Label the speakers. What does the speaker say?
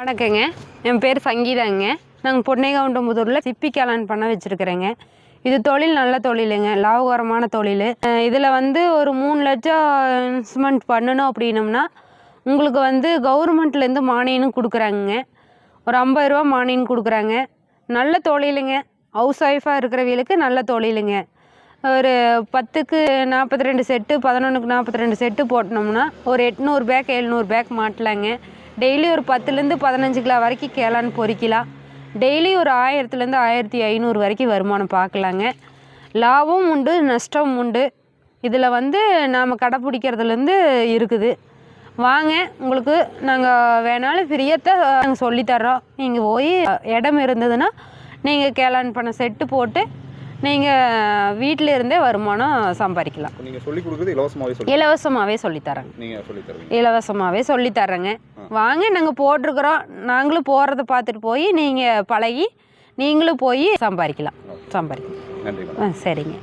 Speaker 1: வணக்கங்க. என் பேர் சங்கீதாங்க. நாங்கள் பொன்னைகவுண்டம்புதூரில் சிப்பி கேளான் பண்ண வச்சுருக்குறேங்க. இது தொழில் நல்ல தொழிலுங்க. லாபகரமான தொழில். இதில் வந்து ஒரு மூணு லட்சம் இன்வெஸ்ட்மெண்ட் பண்ணணும் அப்படின்னம்னா உங்களுக்கு வந்து கவர்மெண்ட்லேருந்து மானியனும் கொடுக்குறாங்க ஒரு ஐம்பது ரூபா மானியம் கொடுக்குறாங்க. நல்ல தொழிலுங்க. ஹவுஸ் ஒய்ஃபாக இருக்கிறவங்களுக்கு நல்ல தொழிலுங்க. ஒரு பத்துக்கு நாற்பத்தி ரெண்டு செட்டு பதினொன்றுக்கு நாற்பத்தி ரெண்டு செட்டு போட்டினோம்னா ஒரு எட்நூறு பேக் எழுநூறு பேக் மாட்டலாங்க. டெய்லி ஒரு பத்துலேருந்து பதினஞ்சு கிலோ வரைக்கும் கேளான் பொறிக்கலாம் டெய்லி ஒரு ஆயிரத்துலேருந்து ஆயிரத்தி ஐநூறு வரைக்கும் வருமானம் பார்க்கலாங்க. லாபம் உண்டு நஷ்டம் உண்டு. இதில் வந்து நாம் கடைப்பிடிக்கிறதுலேருந்து இருக்குது. வாங்க உங்களுக்கு நாங்கள் வேணாலும் ஃப்ரீயத்தை நாங்கள் சொல்லித்தர்றோம். நீங்கள் போய் இடம் இருந்ததுன்னா நீங்கள் கேளான் பண்ண செட்டு போட்டு நீங்கள் வீட்டில் இருந்தே வருமானம் சம்பாதிக்கலாம்.
Speaker 2: நீங்கள் சொல்லிக் கொடுக்குறது இலவசமாகவே சொல்லி
Speaker 1: இலவசமாகவே சொல்லித்தரேங்க
Speaker 2: நீங்கள்
Speaker 1: இலவசமாகவே சொல்லித்தர்றேங்க வாங்க நாங்கள் போட்டிருக்கிறோம். நாங்களும் போகிறத பார்த்துட்டு போய் நீங்கள் பழகி நீங்களும் போய் சம்பாதிக்கலாம். சம்பாதிக்கலாம். ஆ சரிங்க.